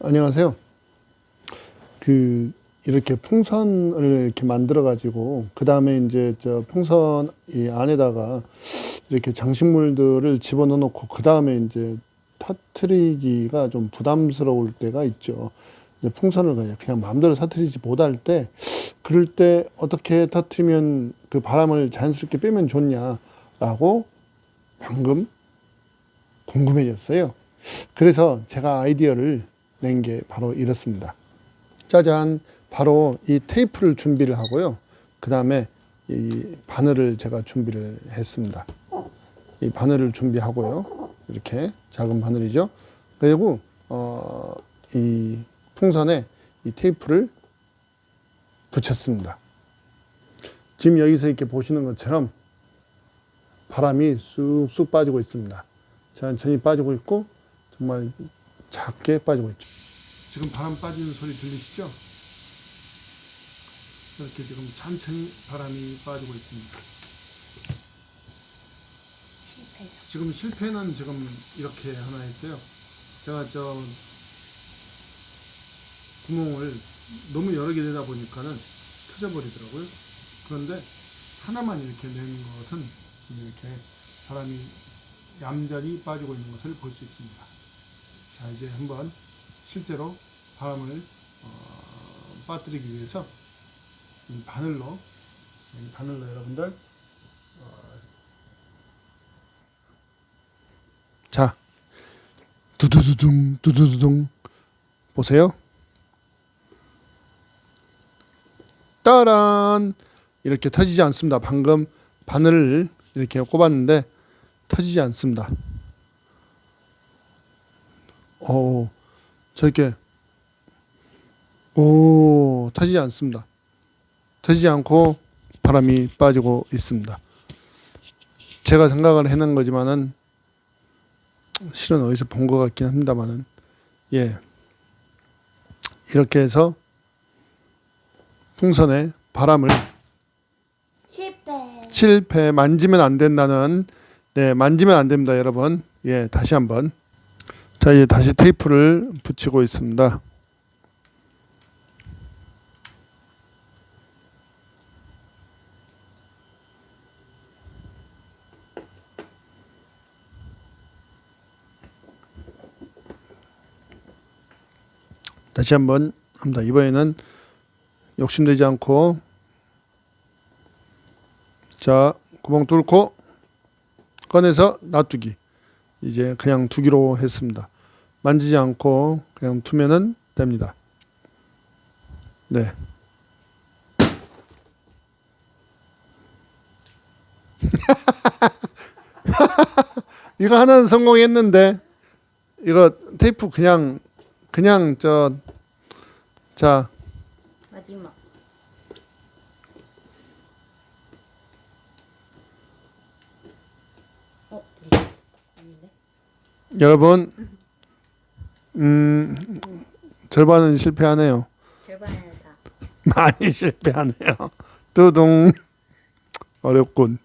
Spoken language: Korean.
안녕하세요. 그 이렇게 풍선을 이렇게 만들어 가지고 그 다음에 이제 저 풍선 이 안에다가 이렇게 장식물들을 집어넣어 놓고 그 다음에 이제 터트리기가 좀 부담스러울 때가 있죠. 풍선을 그냥, 그냥 마음대로 터트리지 못할 때 그럴 때 어떻게 터트리면 그 바람을 자연스럽게 빼면 좋냐라고 방금 궁금해졌어요. 그래서 제가 아이디어를 낸 게 바로 이렇습니다. 짜잔, 바로 이 테이프를 준비를 하고요. 그 다음에 이 바늘을 제가 준비를 했습니다. 이 바늘을 준비하고요. 이렇게 작은 바늘이죠. 그리고 어, 이 풍선에 이 테이프를 붙였습니다. 지금 여기서 이렇게 보시는 것처럼 바람이 쑥쑥 빠지고 있습니다. 천천히 빠지고 있고 정말 작게 빠지고 있죠. 지금 바람 빠지는 소리 들리시죠? 이렇게 지금 천천히 바람이 빠지고 있습니다. 지금 실패는 지금 이렇게 하나 했어요. 제가 저 구멍을 너무 여러 개 내다 보니까는 터져버리더라고요. 그런데 하나만 이렇게 낸 것은 이렇게 바람이 얌전히 빠지고 있는 것을 볼 수 있습니다. 자, 이제 한번 실제로 바람을 어, 빠뜨리기 위해서 이 바늘로, 이 바늘로 여러분들 어, 자, 두두두둥, 두두두둥 보세요. 따란 이렇게 터지지 않습니다. 방금 바늘을 이렇게 꼽았는데 터지지 않습니다. 오, 저렇게 오 터지지 않습니다. 터지지 않고 바람이 빠지고 있습니다. 제가 생각을 해낸 거지만은 실은 어디서 본 것 같긴 합니다만은 예 이렇게 해서 풍선에 바람을 실패. 실패 만지면 안 된다는 네 만지면 안 됩니다 여러분 예 다시 한번 자 이제 다시 테이프를 붙이고 있습니다 다시 한번 합니다 이번에는 욕심내지 않고 자, 구멍 뚫고 꺼내서 놔두기. 이제 그냥 두기로 했습니다. 만지지 않고 그냥 두면은 됩니다. 네. 이거 하나는 성공했는데 이거 테이프 그냥 그냥 저 자, 마지막. 어. 아닌데? 여러분 음 절반은 실패하네요. 절반에다. 많이 실패하네요. 뚜둥 어렵군.